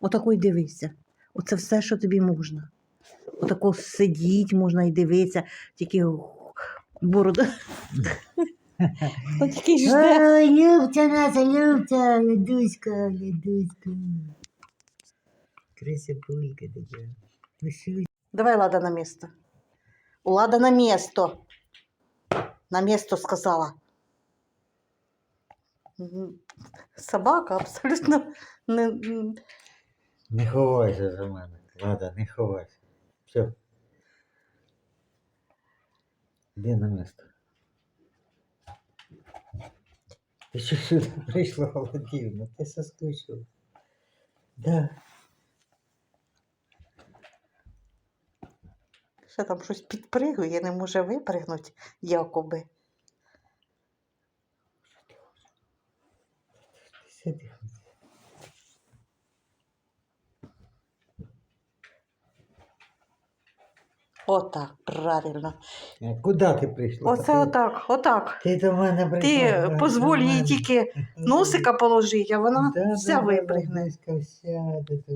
Отако й дивися. Оце все, що тобі можна. Отако сидіть можна і дивитися, тільки борода. Ой, Любця наша, Любця, Лядуська, Лядуська. Красипулька така. Ну Давай Лада на место. Лада на место. На место сказала. Собака абсолютно не. Не ховайся за мене. Лада, не ховайся. Все. Іди на місто. Ти що сюди прийшла Володівна? Ти соскучила. Да. Ще там щось підпригує, не може випригнути, якоби. Сиди. Отак, правильно. Куди ти прийшла? Оце отак, отак. Ти до мене прийшла. Ти да, дозволь їй тільки носика положити, а вона Да, вся да, випригне. Вся прийшла.